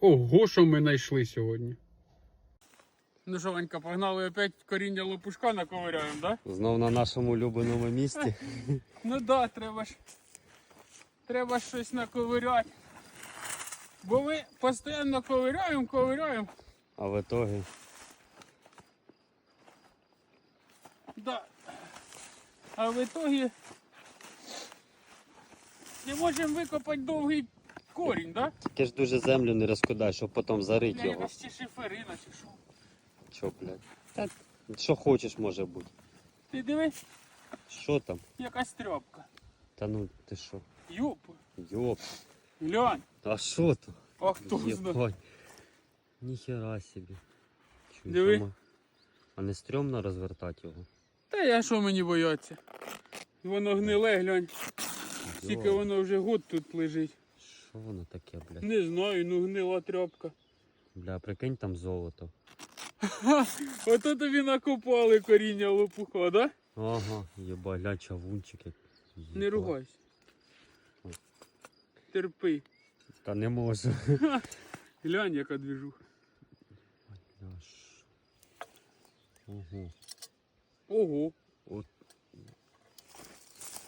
Ого, що ми знайшли сьогодні. Ну що, Ванька, погнали опять коріння лопушка наковиряємо, так? Да? Знов на нашому улюбленому місці. Ну да, треба ж. Треба щось наковиряти. Бо ми постійно ковиряємо, ковиряємо. А в итоге Да. А в итоге не можемо викопати довгий корінь, да? тільки ж дуже землю не розкидай, щоб потім зарити його. якась чи шиферина, чи що. Чо, блядь? Та що хочеш може бути. Ти диви, Що там? якась тряпка. Та ну ти що? Юп, Йоп. глянь, А що там? а хто знає. Єбать. Ніхера собі. Чуй, Диви. сама- А не стрьомно розвертати його? Та я що мені бояться? Воно гниле, глянь. Скільки Йо, воно вже год тут лежить. Що воно таке, блядь? Не знаю, ну гнила тряпка. Бля, прикинь там золото. Ото тобі накопали коріння лопуха, да? Ага, єбать, гля, чавунчик. як- Не ругайся. Терпи. Та не можу. Глянь, яка двіжуха. Бля? Ого. Ого. От.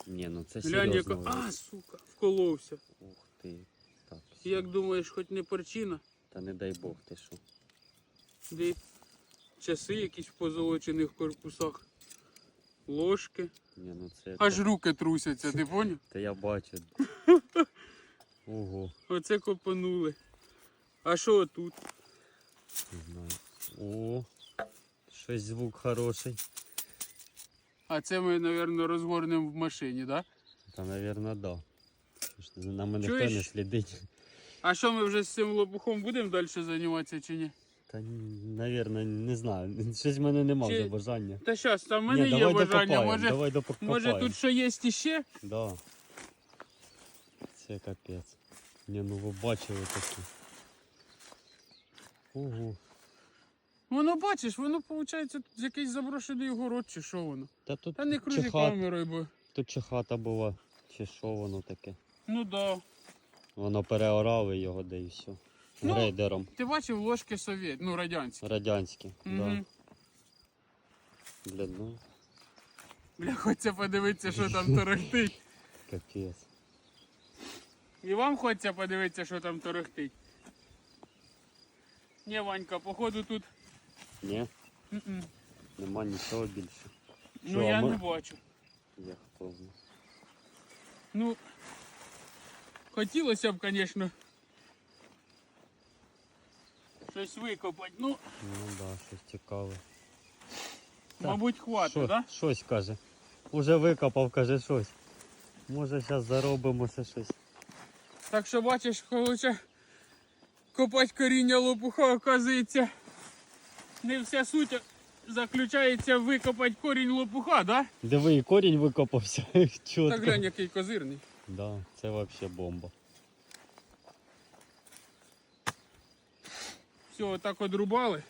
Ні, ну це Глянь, яка. серйозно. А, сука, вколовся. Ух ти. Так. Як думаєш, хоч не перчина? Та не дай Бог, ти що. Де часи якісь в позолочених корпусах. Ложки. Ні, ну це. Аж руки трусяться, ти поняв? Та я бачу. Ого, Оце копанули. А що тут? не знаю. О, щось звук хороший. А це ми, мабуть, розгорнемо в машині, так? Да? Та, напевно, да. Тому що На мене ніхто Чуєш? не слідить. А що ми вже з цим лопухом будемо далі займатися чи ні? Та, напевно, не знаю. Щось в мене нема Чи- вже бажання. Та щас, там в мене Ні, є давай бажання. докопаємо, Може, давай докопаємо. може тут що є іще? Да. Це капець. Ні, ну ви бачили такі. Ого. Воно бачиш, воно виходить тут якийсь заброшений город чи що воно. Та тут Та не чи кружи хат- камерою, бо. Тут чи хата була, чи що воно таке. Ну да. Воно переорали його, де і все. Ну, Грейдером. Ти бачив ложки совєт, ну радянські. Радянські. Да. Угу. Бля, ну, Бля, хочеться подивитися, що там торохтить. капець. І вам хочеться подивитися, що там торохтить. Ні, Ванька, походу тут. Ні, м-м. нема нічого більше. Ну Що, я ми- не бачу. Я хто знає. Ну, хотілося б, звісно, щось викопати. Ну, Ну да, щось цікаве. Мабуть, хватить, так? Да? Щось каже. Уже викопав, каже щось. Може зараз заробимо ще щось. Так що бачиш, короче, копати коріння лопуха, оказується, не вся суть заключається викопати корінь лопуха, да? Диви, і корінь викопався. Чітко. Так глянь, який козирний. Да, це взагалі бомба. Все, отак одрубали.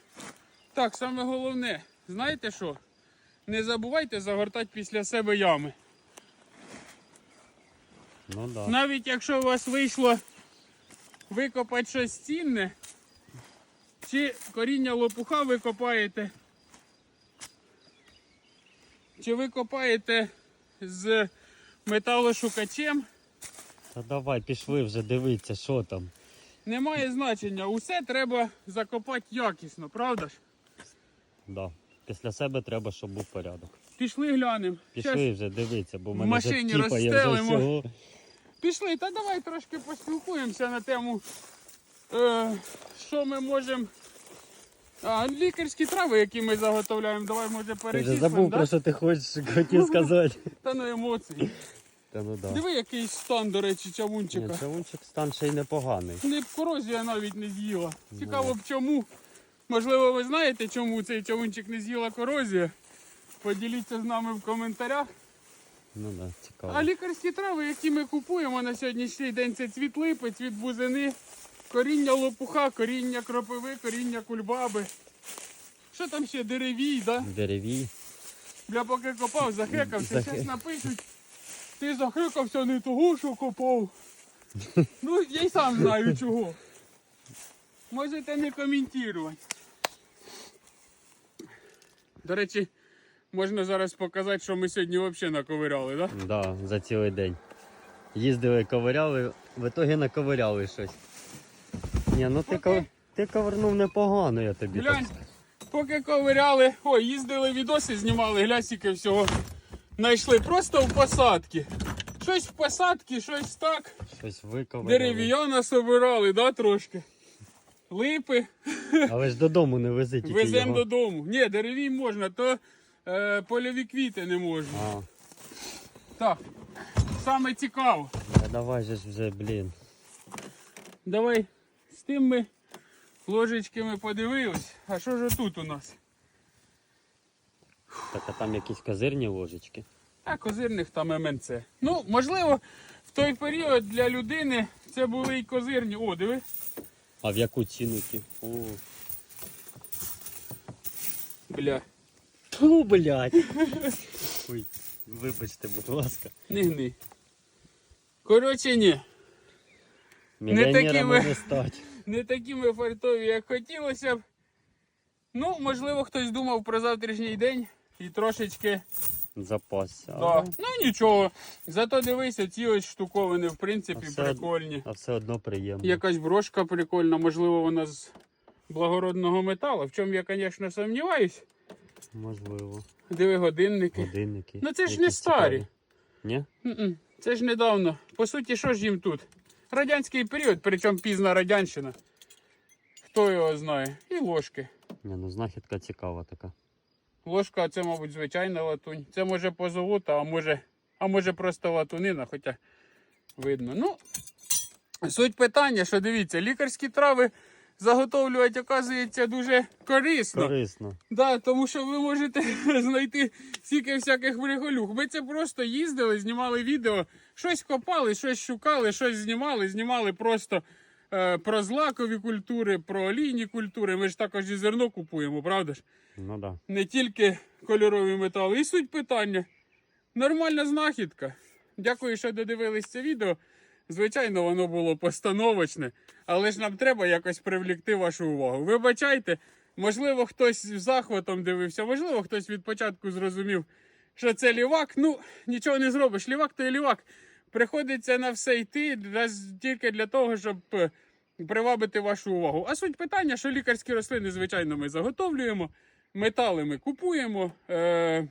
Так, саме головне, знаєте що? Не забувайте загортати після себе ями. Ну да. Навіть якщо у вас вийшло викопати щось цінне, чи коріння лопуха ви копаєте, чи ви копаєте з металошукачем, Та давай, пішли вже дивитися, що там. немає значення. Усе треба закопати якісно, правда ж? Да. Після себе треба, щоб був порядок. Пішли глянемо. Пішли Щас- вже дивитися, бо в вже машині тіпає вже розстелимо. всього. Пішли, та давай трошки поспілкуємося на тему, е, що ми можемо. А, лікарські трави, які ми заготовляємо, давай може Ти вже перечислимо, забув, да? про що ти хочеш, хотів сказати. Та на емоції. Та ну да. Диви, який стан, до речі, Ні, чавунчик стан ще й непоганий. Не б корозія навіть не з'їла. Цікаво Ну. б чому. Можливо, ви знаєте, чому цей чавунчик не з'їла корозія. Поділіться з нами в коментарях. Ну да, цікаво. А лікарські трави, які ми купуємо на сьогоднішній день, це цвіт липи, цвіт бузини, коріння лопуха, коріння кропиви, коріння кульбаби. Що там ще деревій, да? Дереві. Бля, поки копав, захекався, Захе- зараз напишуть. Ти захекався не того, що копав. ну, я й сам знаю чого. можете не коментувати. До речі, можна зараз показати, що ми сьогодні взагалі наковиряли, так? Да? Да, за цілий день. Їздили, ковиряли, в ітогі наковиряли щось. Ні, ну ти, Окей. ти ковернув непогано, я тобі Глянь, так. поки ковиряли, ой, їздили відоси, знімали, глясіки всього. Знайшли просто в посадки. Щось в посадки, щось так. Щось виковиряли. Дерев'яна собирали, да, трошки. Липи, Але ж додому не вези тільки веземо його. додому. Ні, дереві можна, то е, польові квіти не можна. А, Так, саме цікаво. давай же ж вже, блін. Давай з тим ми ложечками подивились. А що ж тут у нас? Так, а там якісь козирні ложечки. А козирних там МНЦ. Ну, можливо, в той період для людини це були і козирні. О, диви. А в яку ціну ті? О. Бля, Фу, блядь. Ой, вибачте, будь ласка. не гни. Коротше, ні. Мільйонерами ви- не стать. Не такі ми фартові, як хотілося б. Ну, можливо, хтось думав про завтрашній день і трошечки. Запасся. Да. Ну нічого. Зато дивися, ці ось штуковини, в принципі, А все- прикольні. А все одно приємно. Якась брошка прикольна, можливо, вона з благородного металу. В чому я, звісно, сумніваюсь. Можливо. Диви годинники. Годинники. Ну, це ж Які не старі. Ні? Це ж недавно. По суті, що ж їм тут? Радянський період, причому пізна радянщина. Хто його знає? І ложки. Ні, ну знахідка цікава така. Ложка це, мабуть, звичайна латунь. Це може позолота, а може, а може просто латунина, хоча видно. Ну, суть питання, що дивіться, лікарські трави заготовлювати, оказується, дуже корисно. Корисно. Да, тому що ви можете знайти стільки всяких приколюх. Ми це просто їздили, знімали відео, щось копали, щось шукали, щось знімали, знімали просто про злакові культури, про олійні культури. Ми ж також і зерно купуємо, правда ж? Ну да. Не тільки кольорові метали. І суть питання. Нормальна знахідка. Дякую, що додивились це відео. Звичайно, воно було постановочне, але ж нам треба якось привлікти вашу увагу. Вибачайте, можливо, хтось з захватом дивився, можливо, хтось від початку зрозумів, що це лівак. Ну, нічого не зробиш. Лівак то і лівак. Приходиться на все йти тільки для того, щоб е, привабити вашу увагу. А суть питання, що лікарські рослини, звичайно, ми заготовлюємо, метали ми купуємо. Е-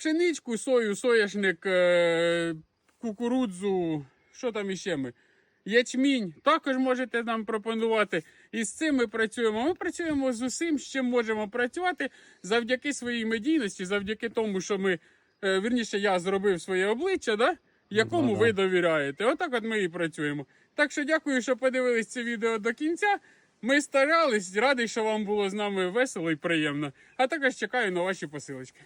пшеничку, сою, соняшник, е, кукурудзу, що там іще ми? Ячмінь також можете нам пропонувати. І з цим ми працюємо. Ми працюємо з усім, з чим можемо працювати завдяки своїй медійності, завдяки тому, що ми, вірніше, я зробив своє обличчя, да? якому Ну, ви довіряєте. Отак от ми і працюємо. Так що дякую, що подивились це відео до кінця. Ми старались, радий, що вам було з нами весело і приємно. А також чекаю на ваші посилочки.